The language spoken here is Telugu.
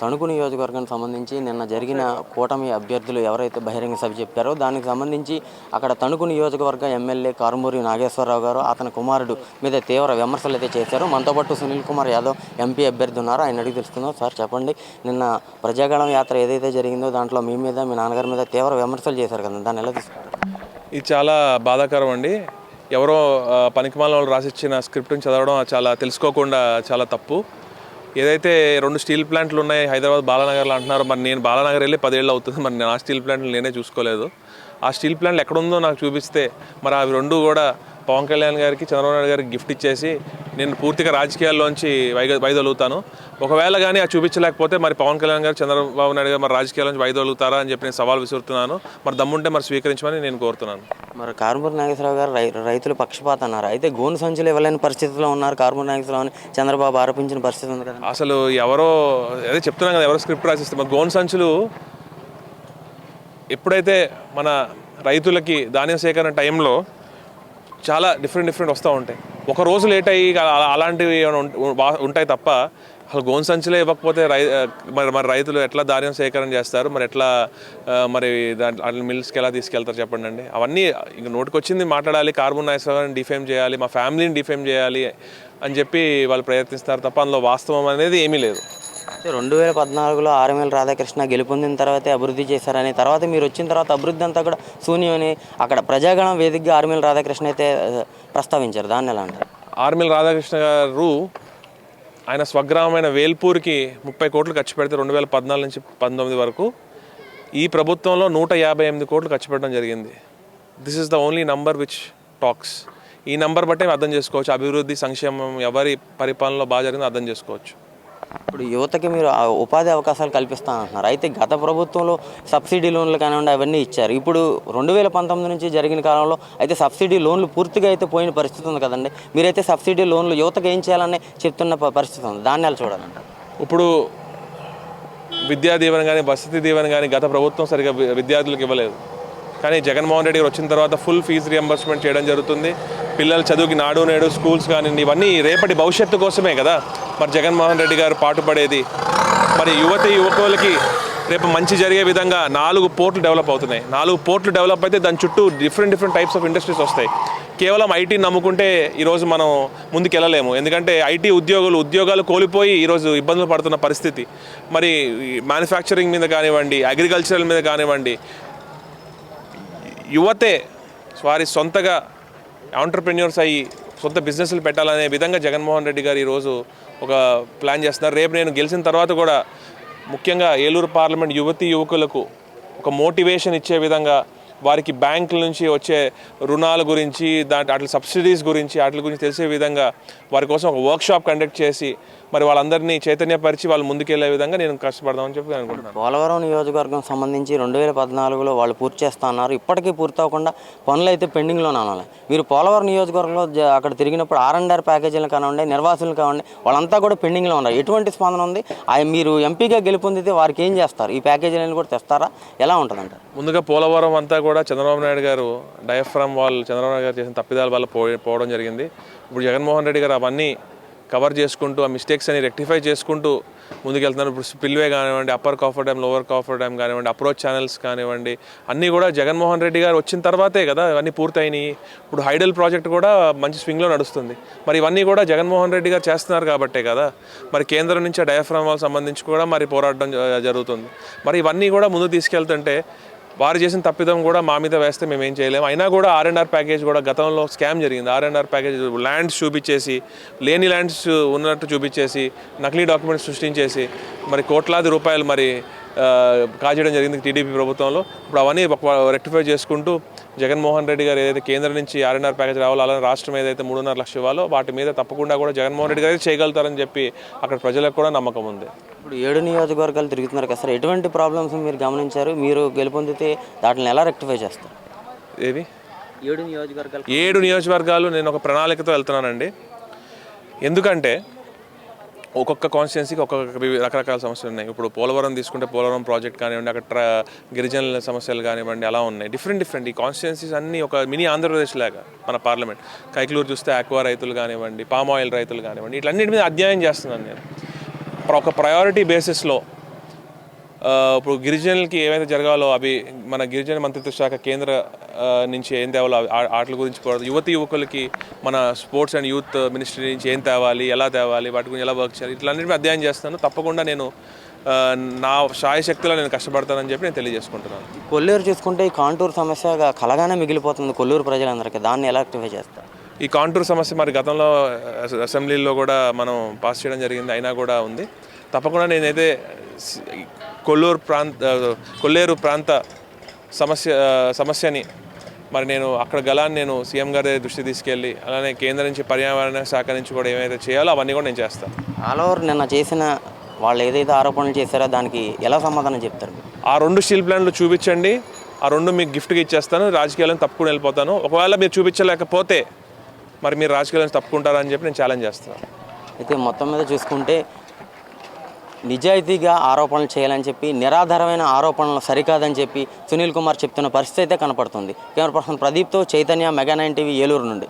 తణుకు నియోజకవర్గానికి సంబంధించి నిన్న జరిగిన కూటమి అభ్యర్థులు ఎవరైతే బహిరంగ సభ చెప్పారో దానికి సంబంధించి అక్కడ తణుకు నియోజకవర్గ ఎమ్మెల్యే కారుమూరి నాగేశ్వరరావు గారు అతని కుమారుడు మీద తీవ్ర విమర్శలు అయితే చేశారు. మనతో పాటు సునీల్ కుమార్ యాదవ్ ఎంపీ అభ్యర్థి ఉన్నారు. ఆయన అడిగి తెలుసుకుందాం. సార్ చెప్పండి. నిన్న ప్రజాగళం యాత్ర ఏదైతే జరిగిందో దాంట్లో మీ మీద మీ నాన్నగారి మీద తీవ్ర విమర్శలు చేశారు కదా. దాన్ని ఎలా తీసుకుంటారు? ఇది చాలా బాధాకరం అండి. ఎవరో పనికిమాల వాళ్ళు రాసిచ్చిన స్క్రిప్ట్ని చదవడం చాలా తెలుసుకోకుండా చాలా తప్పు. ఏదైతే రెండు స్టీల్ ప్లాంట్లు ఉన్నాయి హైదరాబాద్ బాలానగర్లో అంటున్నారు మరి నేను బాలానగర్ వెళ్ళి పదేళ్ళు అవుతుంది మరి నేను ఆ స్టీల్ ప్లాంట్లు నేనే చూసుకోలేదు. ఆ స్టీల్ ప్లాంట్లు ఎక్కడుందో నాకు చూపిస్తే మరి అవి రెండు కూడా పవన్ కళ్యాణ్ గారికి చంద్రబాబు నాయుడు గారికి గిఫ్ట్ ఇచ్చేసి నేను పూర్తిగా రాజకీయాల్లోంచి వైగ వైదొలుగుతాను. ఒకవేళ కానీ అది చూపించలేకపోతే మరి పవన్ కళ్యాణ్ గారు చంద్రబాబు నాయుడు గారు మరి రాజకీయాల్లోంచి వైదొలుగుతారా అని చెప్పి నేను సవాల్ విసురుతున్నాను. మరి దమ్ముంటే మరి స్వీకరించమని నేను కోరుతున్నాను. మరి కారుమూరి నాగేశ్వరరావు గారు రై రైతులు పక్షపాత అన్నారు. అయితే గోను సంచులు ఇవ్వలేని పరిస్థితిలో ఉన్నారు కారుమూరి నాగేశ్వరరావు అని చంద్రబాబు ఆరోపించిన పరిస్థితి ఉంది కదా. అసలు ఎవరో అదే చెప్తున్నాం కదా ఎవరో స్క్రిప్ట్ రాసిస్తే. మరి గోన్ సంచులు ఎప్పుడైతే మన రైతులకి ధాన్యం సేకరణ టైంలో చాలా డిఫరెంట్ డిఫరెంట్ వస్తూ ఉంటాయి. ఒక రోజు లేట్ అయ్యి అలా- అలాంటివి ఏమైనా ఉంటాయి తప్ప అసలు గోన్ సంచులే ఇవ్వకపోతే రై మరి మరి రైతులు ఎట్లా ధాన్యం సేకరణ చేస్తారు? మరి ఎట్లా మరి దాంట్లో మిల్స్కి ఎలా తీసుకెళ్తారు చెప్పండి అండి. అవన్నీ ఇంక నోటికొచ్చింది మాట్లాడాలి కార్బన్ నాయసరావుని డిఫేమ్ చేయాలి మా ఫ్యామిలీని డిఫేమ్ చేయాలి అని చెప్పి వాళ్ళు ప్రయత్నిస్తారు తప్ప అందులో వాస్తవం అనేది ఏమీ లేదు. రెండు వేల పద్నాలుగులో ఆర్ఎంఎల్ రాధాకృష్ణ గెలుపొందిన తర్వాతే అభివృద్ధి చేశారని తర్వాత మీరు వచ్చిన తర్వాత అభివృద్ధి అంతా కూడా శూన్యమని అక్కడ ప్రజాగణం వేదికగా ఆర్ఎంఎల్ రాధాకృష్ణ అయితే ప్రస్తావించారు. దాన్ని ఎలా అంటారు? ఆర్మిల్ రాధాకృష్ణ గారు ఆయన స్వగ్రామమైన వేల్పూర్కి ముప్పై కోట్లు ఖర్చు పెడితే రెండు వేల పద్నాలుగు నుంచి పంతొమ్మిది వరకు ఈ ప్రభుత్వంలో నూట యాభై ఎనిమిది కోట్లు ఖర్చు పెట్టడం జరిగింది. This is the only number which talks ఈ నంబర్ బట్టే అర్థం చేసుకోవచ్చు. అభివృద్ధి సంక్షేమం ఎవరి పరిపాలనలో బాగా జరిగిందో అర్థం చేసుకోవచ్చు. ఇప్పుడు యువతకి మీరు ఉపాధి అవకాశాలు కల్పిస్తా అంటున్నారు. అయితే గత ప్రభుత్వంలో సబ్సిడీ లోన్లు కానివ్వండి అవన్నీ ఇచ్చారు. ఇప్పుడు రెండు వేల పంతొమ్మిది నుంచి జరిగిన కాలంలో అయితే సబ్సిడీ లోన్లు పూర్తిగా అయితే పోయిన పరిస్థితి ఉంది కదండి. మీరైతే సబ్సిడీ లోన్లు యువతకు ఏం చేయాలని చెప్తున్న పరిస్థితి ఉంది. దాన్ని ఎలా చూడాలంటే ఇప్పుడు విద్యా దీవెన కానీ వసతి దీవెన కానీ గత ప్రభుత్వం సరిగా విద్యార్థులకు ఇవ్వలేదు. కానీ జగన్మోహన్ రెడ్డి గారు వచ్చిన తర్వాత ఫుల్ ఫీజు రియంబర్స్మెంట్ చేయడం జరుగుతుంది. పిల్లల చదువుకి నాడు నేడు స్కూల్స్ కానీ ఇవన్నీ రేపటి భవిష్యత్తు కోసమే కదా. మరి జగన్మోహన్ రెడ్డి గారు పాటుపడేది. మరి యువతి యువకులకి రేపు మంచి జరిగే విధంగా నాలుగు పోర్ట్లు డెవలప్ అవుతున్నాయి. నాలుగు పోర్ట్లు డెవలప్ అయితే దాని చుట్టూ different different types of industries వస్తాయి. కేవలం ఐటీ నమ్ముకుంటే ఈరోజు మనం ముందుకు వెళ్ళలేము ఎందుకంటే ఐటీ ఉద్యోగులు ఉద్యోగాలు కోల్పోయి ఈరోజు ఇబ్బందులు పడుతున్న పరిస్థితి. మరి మ్యానుఫ్యాక్చరింగ్ మీద కానివ్వండి అగ్రికల్చరల్ మీద కానివ్వండి యువతే వారి సొంతగా ఆంటర్ప్రెన్యూర్స్ అయ్యి సొంత బిజినెస్లు పెట్టాలనే విధంగా జగన్మోహన్ రెడ్డి గారు ఈరోజు ఒక ప్లాన్ చేస్తున్నారు. రేపు నేను గెలిచిన తర్వాత కూడా ముఖ్యంగా ఏలూరు పార్లమెంట్ యువతి యువకులకు ఒక మోటివేషన్ ఇచ్చే విధంగా వారికి బ్యాంకుల నుంచి వచ్చే రుణాల గురించి దాంట్లో వాటి సబ్సిడీస్ గురించి వాటి గురించి తెలిసే విధంగా వారి కోసం ఒక వర్క్షాప్ కండక్ట్ చేసి మరి వాళ్ళందరినీ చైతన్యపరిచి వాళ్ళు ముందుకెళ్ళే విధంగా నేను కష్టపడదామని చెప్పి నేను అనుకుంటున్నాను. పోలవరం నియోజకవర్గం సంబంధించి రెండు వేల పద్నాలుగులో వాళ్ళు పూర్తి చేస్తా అన్నారు ఇప్పటికీ పూర్తి అవ్వకుండా పనులు అయితే పెండింగ్లోనే ఉన్నాయి మీరు పోలవరం నియోజకవర్గంలో అక్కడ తిరిగినప్పుడు ఆర్ అండ్ ఆర్ ప్యాకేజీలు కానివ్వండి నిర్వాసులు కానివ్వండి వాళ్ళంతా కూడా పెండింగ్లో ఉన్నారు. ఎటువంటి స్పందన ఉంది? ఆ మీరు ఎంపీగా గెలుపొందితే వారికి ఏం చేస్తారు? ఈ ప్యాకేజీలను కూడా తెస్తారా? ఎలా ఉంటుందంటారు? ముందుగా పోలవరం అంతా కూడా చంద్రబాబు నాయుడు గారు డయాఫ్రామ్ వాళ్ళు చంద్రబాబు నాయుడు గారు చేసిన తప్పిదాల వల్ల పోవడం జరిగింది. ఇప్పుడు జగన్మోహన్ రెడ్డి గారు అవన్నీ కవర్ చేసుకుంటూ ఆ మిస్టేక్స్ అని రెక్టిఫై చేసుకుంటూ ముందుకెళ్తున్నారు. ఇప్పుడు స్పిల్వే కానివ్వండి upper coffer dam lower coffer dam కానివ్వండి అప్రోచ్ ఛానల్స్ కానివ్వండి అన్నీ కూడా జగన్మోహన్ రెడ్డి గారు వచ్చిన తర్వాతే కదా ఇవన్నీ పూర్తయినాయి. ఇప్పుడు హైడల్ ప్రాజెక్ట్ కూడా మంచి స్వింగ్లో నడుస్తుంది. మరి ఇవన్నీ కూడా జగన్మోహన్ రెడ్డి గారు చేస్తున్నారు కాబట్టే కదా. మరి కేంద్రం నుంచి ఆ డయాఫ్రామ్ సంబంధించి కూడా మరి పోరాటం జరుగుతుంది. మరి ఇవన్నీ కూడా ముందు తీసుకెళ్తుంటే వారు చేసిన తప్పిదం కూడా మా మీద వేస్తే మేము ఏం చేయలేము అయినా కూడా ఆర్ అండ్ ఆర్ ప్యాకేజ్ కూడా గతంలో స్కామ్ జరిగింది. R and R package lands చూపించేసి లేని ల్యాండ్స్ ఉన్నట్టు చూపించేసి నకిలీ డాక్యుమెంట్స్ సృష్టించేసి మరి కోట్లాది రూపాయలు మరి కాజేయడం జరిగింది టీడీపీ ప్రభుత్వంలో. ఇప్పుడు అవన్నీ రెక్టిఫై చేసుకుంటూ జగన్మోహన్ రెడ్డి గారు ఏదైతే కేంద్రం నుంచి ఆర్ అండ్ ఆర్ ప్యాకేజ్ రావాలో అలానే రాష్ట్రం ఏదైతే మూడున్నర లక్షలు ఇవ్వాలో వాటి మీద తప్పకుండా కూడా జగన్మోహన్ రెడ్డి గారు చేయగలుగుతారని చెప్పి అక్కడ ప్రజలకు కూడా నమ్మకం ఉంది. ఇప్పుడు ఏడు నియోజకవర్గాలు తిరుగుతున్నారు కదా సార్ ఎటువంటి ప్రాబ్లమ్స్ మీరు గమనించారు? మీరు గెలుపొందితే వాటిని ఎలా రెక్టిఫై చేస్తారు? ఏవి? ఏడు నియోజకవర్గాలు ఏడు నియోజకవర్గాలు నేను ఒక ప్రణాళికతో వెళ్తున్నానండి. ఎందుకంటే ఒక్కొక్క కాన్స్టిట్యున్సీకి ఒక్కొక్క రకరకాల సమస్యలు ఉన్నాయి. ఇప్పుడు పోలవరం తీసుకుంటే పోలవరం ప్రాజెక్ట్ కానివ్వండి అక్కడ గిరిజనుల సమస్యలు కానివ్వండి అలా ఉన్నాయి. డిఫరెంట్ డిఫరెంట్ ఈ కాన్స్టిట్యున్సీస్ అన్నీ ఒక మినీ ఆంధ్రప్రదేశ్ లాగా మన పార్లమెంట్ కైకలూరు చూస్తే ఆక్వా రైతులు కానివ్వండి పామ్ ఆయిల్ రైతులు కానివ్వండి ఇట్లన్నిటి మీద అధ్యయనం చేస్తున్నాను నేను. ప్ర- ఒక ప్రయారిటీ బేసిస్లో ఇప్పుడు గిరిజనులకి ఏమైతే జరగాలో అవి మన గిరిజన మంత్రిత్వ శాఖ కేంద్ర నుంచి ఏం తేవాలో అవి- ఆ- వాటి గురించి కూడా యువతి యువకులకి మన స్పోర్ట్స్ అండ్ యూత్ మినిస్ట్రీ నుంచి ఏం తేవాలి ఎలా తేవాలి వాటి గురించి ఎలా వర్క్ చేయాలి ఇట్లన్నిటి అధ్యయనం చేస్తాను. తప్పకుండా నేను నా శాయశక్తిలో నేను కష్టపడతానని చెప్పి నేను తెలియజేసుకుంటున్నాను. కొల్లేరు చూసుకుంటే ఈ కాంటూర్ సమస్య కలగానే మిగిలిపోతుంది కొల్లూరు ప్రజలందరికీ. దాన్ని ఎలా రెక్టిఫై చేస్తారు? ఈ కాంటూర్ సమస్య మరి గతంలో అస- అసెంబ్లీలో కూడా మనం పాస్ చేయడం జరిగింది అయినా కూడా ఉంది. తప్పకుండా నేనైతే కొల్లూరు ప్రాంత కొల్లేరు ప్రాంత సమస్య సమస్యని మరి నేను అక్కడ గలాన్ని నేను సీఎం గారి దృష్టి తీసుకెళ్ళి అలానే కేంద్రం నుంచి పర్యావరణ శాఖ నుంచి కూడా ఏమైతే చేయాలో అవన్నీ కూడా నేను చేస్తాను. ఆల్ ఓవర్ నిన్న చేసిన వాళ్ళు ఏదైతే ఆరోపణలు చేశారో దానికి ఎలా సమాధానం చెప్తారు? ఆ రెండు స్టీల్ ప్లాంట్లు చూపించండి ఆ రెండు మీకు గిఫ్ట్గా ఇచ్చేస్తాను రాజకీయాలను తప్పుకుని వెళ్ళిపోతాను. ఒకవేళ మీరు చూపించలేకపోతే మరి మీరు రాజకీయాలను తప్పుకుంటారని చెప్పి నేను ఛాలెంజ్ చేస్తాను. అయితే మొత్తం మీద చూసుకుంటే నిజాయితీగా ఆరోపణలు చేయాలని చెప్పి నిరాధారమైన ఆరోపణలు సరికాదని చెప్పి సునీల్ కుమార్ చెప్తున్న పరిస్థితి అయితే కనపడుతుంది. Camera person ప్రదీప్తో Chaitanya mega nine TV Eluru నుండి.